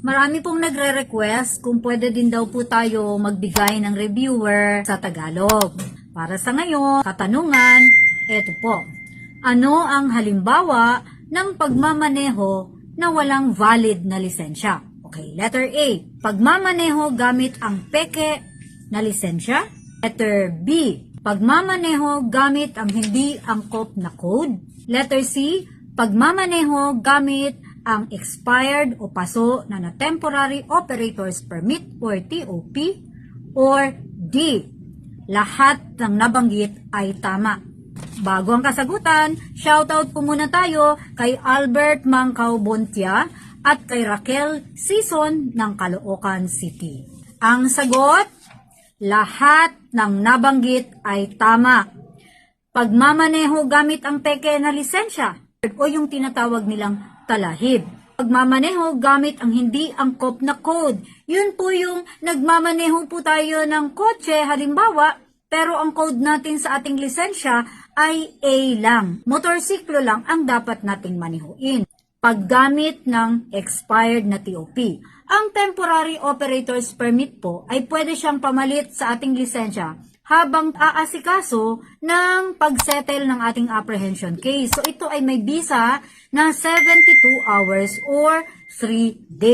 Marami pong nagre-request kung pwede din daw po tayo magbigay ng reviewer sa Tagalog. Para sa ngayon, katanungan, eto po. Ano ang halimbawa ng pagmamaneho na walang valid na lisensya? Okay, letter A. Pagmamaneho gamit ang peke na lisensya. Letter B. Pagmamaneho gamit ang hindi angkop na code. Letter C. Pagmamaneho gamit ang expired o paso na na temporary operator's permit or TOP. Or D. Lahat ng nabanggit ay tama. Bago ang kasagutan, shoutout po muna tayo kay Albert Mangkaw Bontia at kay Raquel Sison ng Caloocan City. Ang sagot, lahat ng nabanggit ay tama. Pagmamaneho gamit ang peke na lisensya o yung tinatawag nilang talahib. Pagmamaneho gamit ang hindi angkop na code. Yun po yung nagmamaneho po tayo ng kotse, halimbawa, pero ang code natin sa ating lisensya ay A lang. Motorsiklo lang ang dapat nating manihuin. Paggamit ng expired na TOP. Ang temporary operator's permit po ay pwede siyang pamalit sa ating lisensya habang aasikaso ng pagsettle ng ating apprehension case. So ito ay may visa na 72 hours or 3 days.